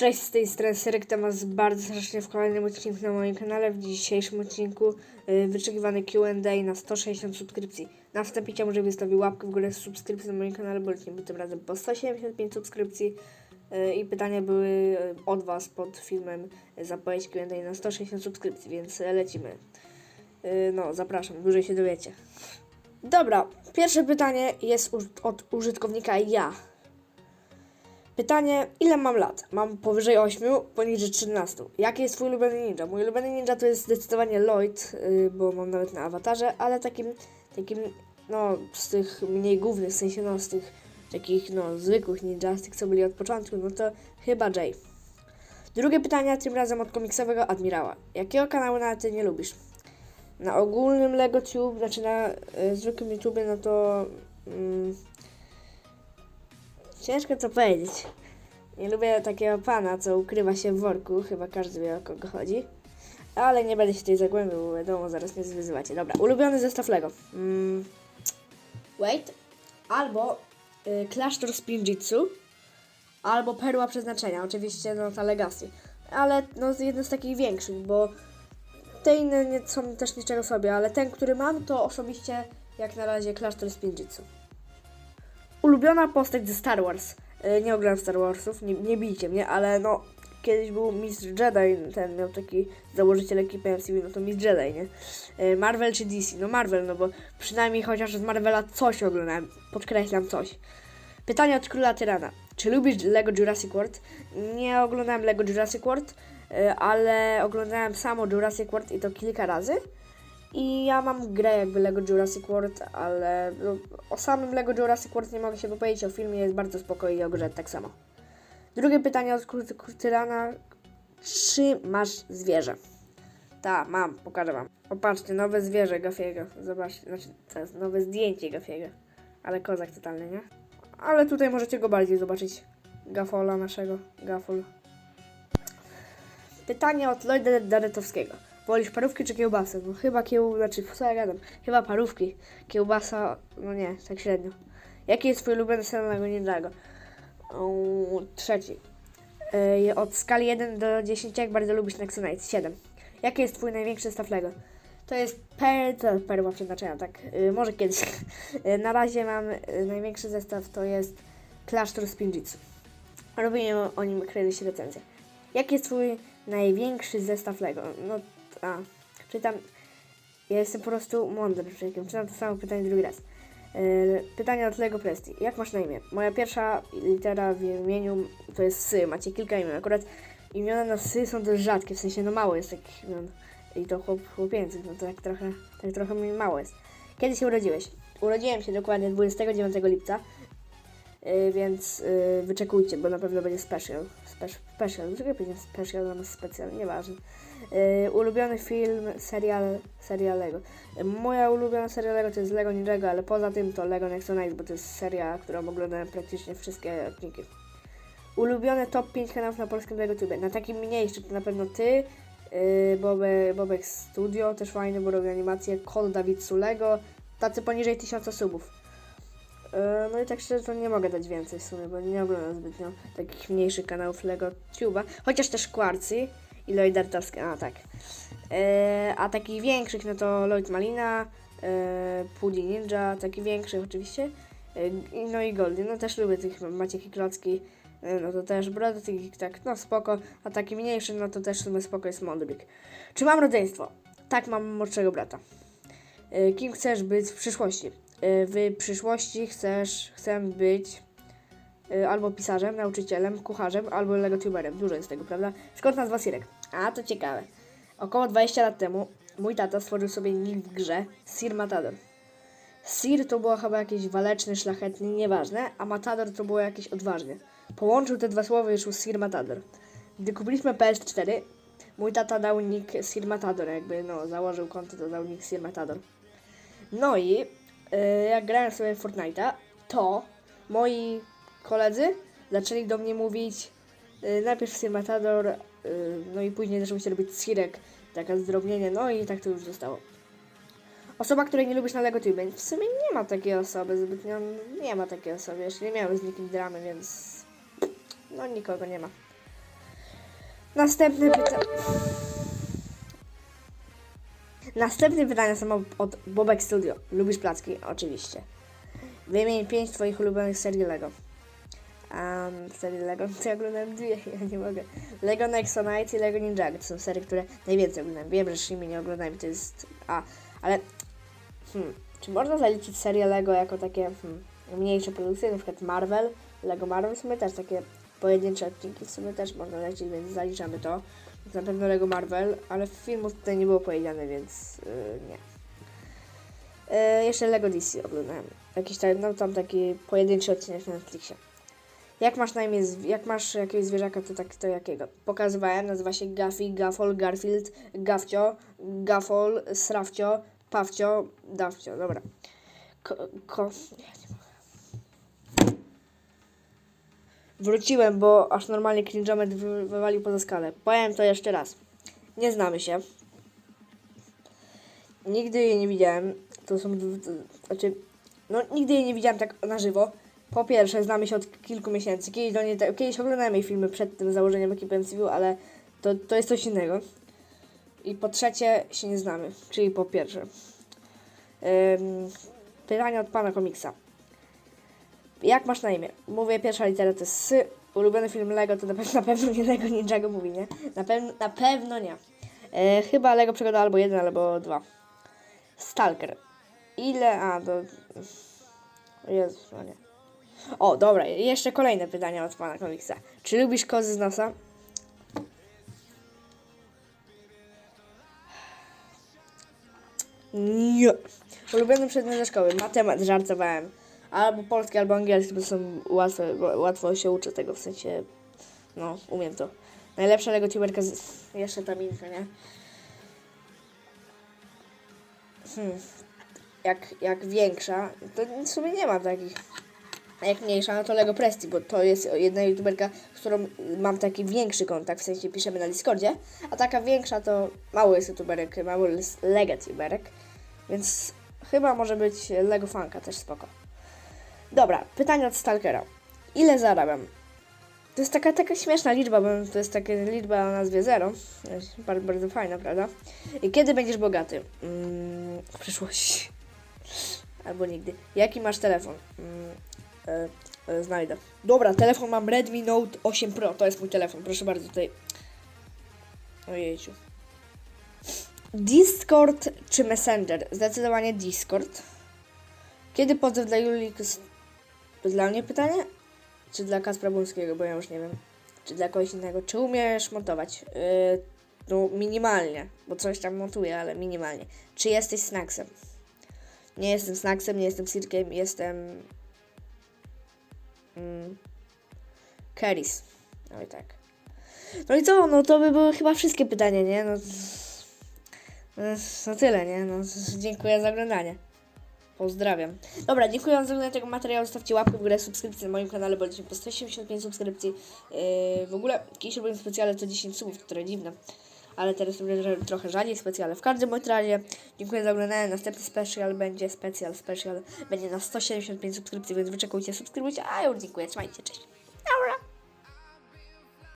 Cześć, z tej strony Serek, to was bardzo serdecznie w kolejnym odcinku na moim kanale. W dzisiejszym odcinku y, wyczekiwany Q&A na 160 subskrypcji. Na wstępie chciałbym, żeby zostawił łapkę w górę subskrypcji na moim kanale, bo lecimy tym razem po 175 subskrypcji. Y, I pytania były y, od was pod filmem y, zapowiedź Q&A na 160 subskrypcji, więc y, lecimy. Y, No, zapraszam, dłużej się dowiecie. Dobra, pierwsze pytanie jest od użytkownika ja. Pytanie, ile mam lat? Mam powyżej 8, poniżej 13. Jaki jest twój ulubiony ninja? Mój ulubiony ninja to jest zdecydowanie Lloyd, yy, bo mam nawet na awatarze, ale takim, takim, no, z tych mniej głównych, w sensie, no, z tych takich, no, zwykłych ninja, z tych, co byli od początku, no to chyba Jay. Drugie pytanie, tym razem od komiksowego admirała. Jakiego kanału na ty nie lubisz? Na ogólnym LegoTube, znaczy na y, zwykłym YouTubie, no to... Mm, Ciężko co powiedzieć. Nie lubię takiego pana, co ukrywa się w worku. Chyba każdy wie o kogo chodzi. Ale nie będę się tutaj zagłębiał, bo wiadomo, zaraz mnie zwyzywacie. Dobra, ulubiony zestaw Lego. Mm. Wait. Albo y, klasztor Spinjitzu, albo perła przeznaczenia. Oczywiście no ta Legacy. Ale no jeden z takich większych, bo te inne nie są też niczego sobie, ale ten, który mam, to osobiście jak na razie klasztor Spinjitzu. Ulubiona postać ze Star Wars. E, Nie oglądam Star Warsów, nie, nie bijcie mnie, ale no kiedyś był Mistrz Jedi, ten miał taki założyciel ekipy MCU, no to Mistrz Jedi, nie? E, Marvel czy DC? No Marvel, no bo przynajmniej chociaż z Marvela coś oglądałem, podkreślam coś. Pytanie od Króla Tyrana. Czy lubisz Lego Jurassic World? Nie oglądałem Lego Jurassic World, e, ale oglądałem samo Jurassic World i to kilka razy. I ja mam grę jakby Lego Jurassic World, ale no, o samym Lego Jurassic World nie mogę się wypowiedzieć, o filmie jest bardzo spokojnie o grze tak samo. Drugie pytanie od Kur- Kurtyrana. Czy masz zwierzę? Tak, mam, pokażę wam. Popatrzcie, nowe zwierzę Gafiego. Zobaczcie, znaczy to jest nowe zdjęcie Gafiego. Ale kozak totalny, nie? Ale tutaj możecie go bardziej zobaczyć. Gafola naszego, Gafol. Pytanie od Lloyda Daretowskiego. Wolisz parówki czy kiełbasę? No chyba kieł... Znaczy, co ja gadam? Chyba parówki. Kiełbasa, no nie, tak średnio. Jaki jest twój ulubiony serial Ninjago? Um, trzeci. Yy, od skali 1 do 10, jak bardzo lubisz Nexonite? 7. Jaki jest twój największy zestaw Lego? To jest per... to perła przeznaczenia, tak. Yy, może kiedyś. Yy, na razie mam yy, największy zestaw, to jest Klasztor Spinjitzu. Robię o nim kiedyś recenzję. Jaki jest twój największy zestaw Lego? No, a, czytam. Ja jestem po prostu mądry człowiekiem. Czytam to samo pytanie drugi raz. Yy, pytanie od Lego Presti. Jak masz na imię? Moja pierwsza litera w imieniu to jest Sy. Macie kilka imion. Akurat imiona na Sy są dość rzadkie, w sensie no mało jest takich imion. I to chłop, no to tak trochę, tak trochę mi mało jest. Kiedy się urodziłeś? Urodziłem się dokładnie 29 lipca. Yy, więc yy, wyczekujcie, bo na pewno będzie special. Special, special. dlaczego będzie special zamiast specjal, nieważne. Yy, ulubiony film, serial, serial Lego. Yy, moja ulubiona seria Lego to jest Lego Ninjago, ale poza tym to Lego Nexonite, bo to jest seria, którą oglądałem praktycznie wszystkie odcinki. Ulubione top 5 kanałów na polskim Lego Tube. Na takim mniejszym to na pewno ty, yy, Bobe, Bobek Studio, też fajny, bo robi animację, Kod Dawid Sulego, tacy poniżej 1000 subów. E, No i tak szczerze to nie mogę dać więcej w sumie, bo nie oglądam zbytnio takich mniejszych kanałów Lego Tube'a, chociaż też Quarcy i Lloyd Dartowski, a tak. E, a takich większych no to Lloyd Malina, e, Pudi Ninja, takich większych oczywiście, e, no i Goldie, no też lubię tych Maciek i Klocki, e, no to też Brody, tak, no spoko, a taki mniejszy, no to też w sumie spoko jest Mondryk. Czy mam rodzeństwo? Tak, mam młodszego brata. E, Kim chcesz być w przyszłości? E, W przyszłości chcesz, chcę być e, albo pisarzem, nauczycielem, kucharzem, albo legotuberem. Dużo jest tego, prawda? Skąd nazwa Sirek? A, to ciekawe. Około 20 lat temu mój tata stworzył sobie nick w grze Sir Matador. Sir to było chyba jakieś waleczny, szlachetny, nieważne, a Matador to było jakieś odważne. Połączył te dwa słowa i wyszło Sir Matador. Gdy kupiliśmy PS4, mój tata dał nick Sir Matador, jakby no, założył konto, to dał nick Sir Matador. No i y, jak grałem sobie w Fortnite'a, to moi koledzy zaczęli do mnie mówić y, najpierw Sir Matador, y, no i później zaczął się robić Sirek, taka zdrobnienie, no i tak to już zostało. Osoba, której nie lubisz na Lego Tube. W sumie nie ma takiej osoby, zbytnio nie ma takiej osoby. Jeszcze nie miałem z nikim dramy, więc no nikogo nie ma. Następne pytanie. Następne pytania są od Bobek Studio. Lubisz placki? Oczywiście. Wymień pięć twoich ulubionych serii Lego. Um, serii Lego, to ja oglądałem dwie, ja nie mogę. Lego Nexonite i Lego Ninjago to są serie, które najwięcej oglądałem. Wiem, że Shimi nie oglądałem, to jest... A, ale... Hmm, czy można zaliczyć serię Lego jako takie hmm, mniejsze produkcje, na przykład Marvel? Lego Marvel w sumie też takie pojedyncze odcinki w sumie też można lecieć, więc zaliczamy to. Na pewno Lego Marvel, ale filmów tutaj nie było powiedziane, więc yy, nie. Yy, jeszcze Lego DC oglądałem. Jakiś tam, no tam taki pojedynczy odcinek na Netflixie. Jak masz na imię, jak masz jakiegoś zwierzaka, to tak, to jakiego? Pokazywałem, nazywa się Gaffy, Gaffol, Garfield, Gafcio, Gaffol, Srafcio, Pawcio, Dawcio, dobra. Ko, ko, ja nie mogę. Wróciłem, bo aż normalnie cringe'omet wy, wywalił poza skalę. Powiem to jeszcze raz. Nie znamy się. Nigdy jej nie widziałem. To są. Znaczy. No, nigdy jej nie widziałem tak na żywo. Po pierwsze, znamy się od kilku miesięcy. Kiedyś, do niej, kiedyś oglądałem jej filmy przed tym założeniem ekipy MCU, ale to, to jest coś innego. I po trzecie, się nie znamy. Czyli po pierwsze. Ym, pytanie od pana komiksa. Jak masz na imię? Mówię, pierwsza litera to jest S. Ulubiony film Lego to na pewno, na pewno nie Lego Ninjago mówi, nie? Na, na pewno nie. E, chyba Lego Przygoda albo jeden, albo dwa. Stalker. Ile? A, do... Jezus, no nie. O, dobra, jeszcze kolejne pytania od pana komiksa. Czy lubisz kozy z nosa? Nie. Ulubiony przedmiot ze szkoły. Matemat, żartowałem. Albo polski, albo angielski, bo są łatwe, łatwo się uczy tego, w sensie, no, umiem to. Najlepsza Lego tuberka z... Jeszcze ta minka, nie? Hmm. Jak, jak większa, to w sumie nie ma takich. A jak mniejsza, no to Lego Presti, bo to jest jedna youtuberka, z którą mam taki większy kontakt, w sensie piszemy na Discordzie, a taka większa to mały jest youtuberek, mały jest Lego youtuberek, więc chyba może być Lego Fanka też spoko. Dobra, pytanie od Stalkera. Ile zarabiam? To jest taka, taka śmieszna liczba, bo to jest taka liczba o nazwie 0. Bardzo, bardzo fajna, prawda? I kiedy będziesz bogaty? Mm, w przyszłości. Albo nigdy. Jaki masz telefon? Mm, e, e, znajdę. Dobra, telefon mam Redmi Note 8 Pro. To jest mój telefon. Proszę bardzo, tutaj. Ojejciu. Discord czy Messenger? Zdecydowanie Discord. Kiedy pozew dla Julii... To dla mnie pytanie? Czy dla Kaspra Błońskiego, bo ja już nie wiem. Czy dla kogoś innego. Czy umiesz montować? Yy, no minimalnie, bo coś tam montuję, ale minimalnie. Czy jesteś snacksem? Nie jestem snacksem, nie jestem cirkiem, jestem... Mm, Keris. No i tak. No i co? No to by były chyba wszystkie pytania, nie? No, no tyle, nie? No, dziękuję za oglądanie. Pozdrawiam. Dobra, dziękuję Wam za oglądanie tego materiału. Zostawcie łapkę w górę, subskrypcję na moim kanale, bo lecimy po 175 subskrypcji. Yy, w ogóle, kiedyś robiłem specjale to 10 subów, które dziwne. Ale teraz robię trochę rzadziej specjale. W każdym bądź razie, dziękuję za oglądanie. Następny special będzie specjal, special będzie na 175 subskrypcji, więc wyczekujcie, subskrybujcie. A już dziękuję, trzymajcie, cześć.